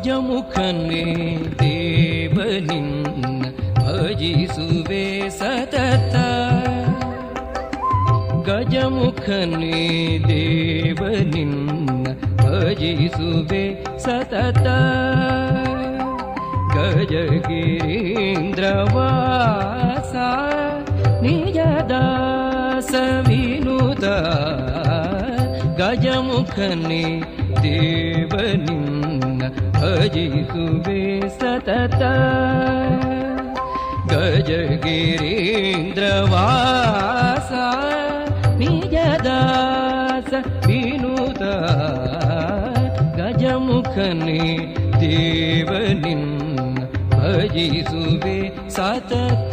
गजमुखनि अजीसुबे सतता। गजमुखनि देववलिङ्गीसुबे सतत। गजगिरिन्द्रवासा निज दासविोद गजमुखनि देवलिङ्ग अजीसुबे सतत। गजगिरिन्द्रवासार निजदास यदा गजमुखने देवनिन् देवनि सतत।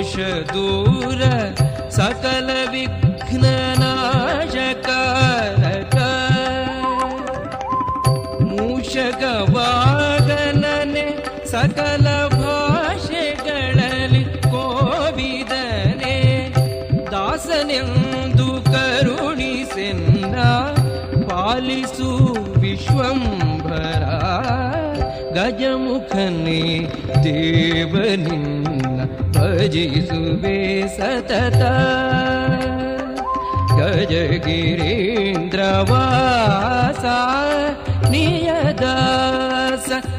दोष दूर सकल विघ्ननाशकारक ಮೂಷಕ ವಾಗನನೆ ಸಕಲ ಭಾಷೆಗಳಲ್ಲಿ ಕೋವಿದನೆ ದಾಸನೆಂದು ಕರುಣಿಸೆನ್ನ ಪಾಲಿಸು ವಿಶ್ವಂಭರ ಗಜಮುಖನೇ ದೇವನಿನ್ನ अजीसुबे सतत। गजगिरिन्द्रवासा नियद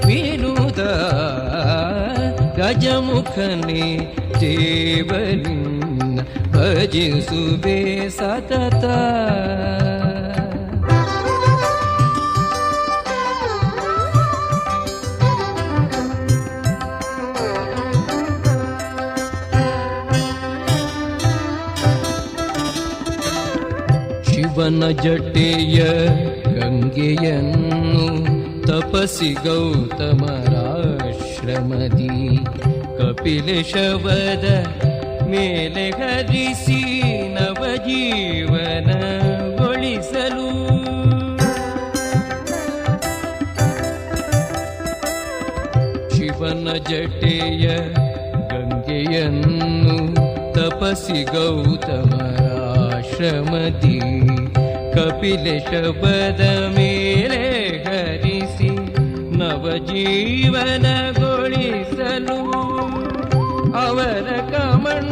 विनुद गजमुखनिवन् भजिसुवे सतत। ಶಿವನ ಜಟೆಯ ಗಂಗೆಯನ್ನು ತಪಸಿ ಗೌತಮರಾಶ್ರಮದಿ ಕಪಿಲ ಶವದ ಮೇಲೆ ಹರಿಸಿ ನವಜೀವನಗೊಳಿಸಲು ಶಿವನ ಜಟೆಯ ಗಂಗೆಯನ್ನು ತಪಸಿ ಗೌತಮರಾಶ್ರಮದಿ ಕಪಿಲ ಶಬದ ಮೇಲೆ ಹರಿಸಿ ನವಜೀವನಗೊಳಿಸಲು ಅವರ ಕಮಂಡಲುವಿನಲ್ಲಿ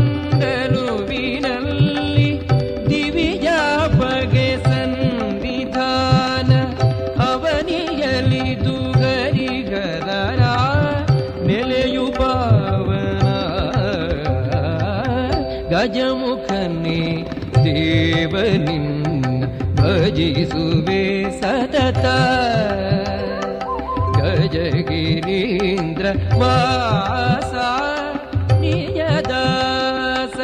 ದಿವಿಯ ಬಗೆ ಸನ್ನಿಧಾನ ಅವನಿಯಲಿ ದುಗರಿಗರ ನೆಲೆಯು ಪಾವನ ಗಜಮುಖನೇ ದೇವನಿನ್ನ भजिसुवे सदत गजगिरीन्द्र वासा। दश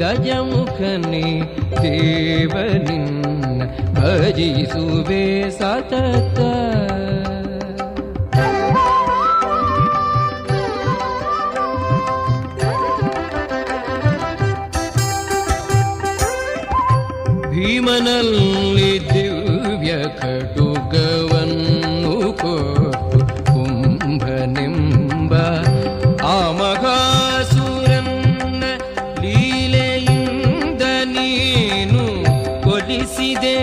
गजमुखनि देवनिन् भजिसुवे सतत। ಭೀಮನಲ್ಲಿ ದಿವ್ಯ ಕಟುಗವನ್ನು ಕೊಟ್ಟು ಕುಂಭನೆಂಬ ಆ ಮಗಾಸುರನ್ನ ಲೀಲೆಯಿಂದ ನೀನು ಕೊಲಿಸಿದೆ.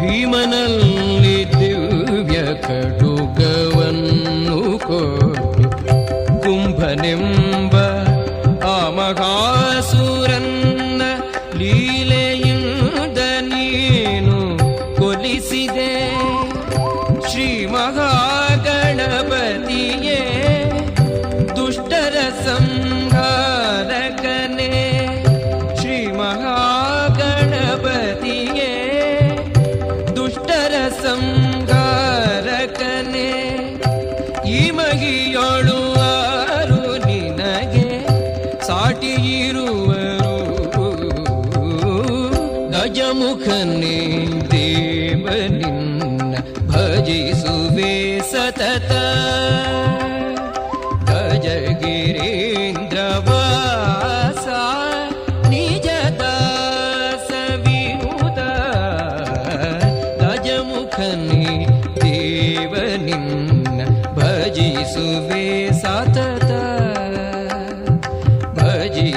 ಭೀಮನಲ್ಲಿ ದಿವ್ಯ ಕಟುಗವನ್ನು ಕೊಟ್ಟು ಕುಂಭನೆಂಬ ಮಹಾಸುರನ್ನ ಲೀಲೆಯಿಂದ ನೀನು ಕೊಲಿಸಿದೆ. ಶ್ರೀ ಮಹಾಗಣಪತಿಯೇ ದುಷ್ಟರ ಸಂಹಾರಕನೇ. ಶ್ರೀ ಮಹಾಗಣಪತಿಯೇ ದುಷ್ಟರ ಸಂಹಾರಕನೇ. ಈ ಮಗಿ देवनिं भजी सुबे सतत। भजगिरिन्द्रवासा निज दविमुदाजमुखनि देवनिं भजी सुबे सतत। भजी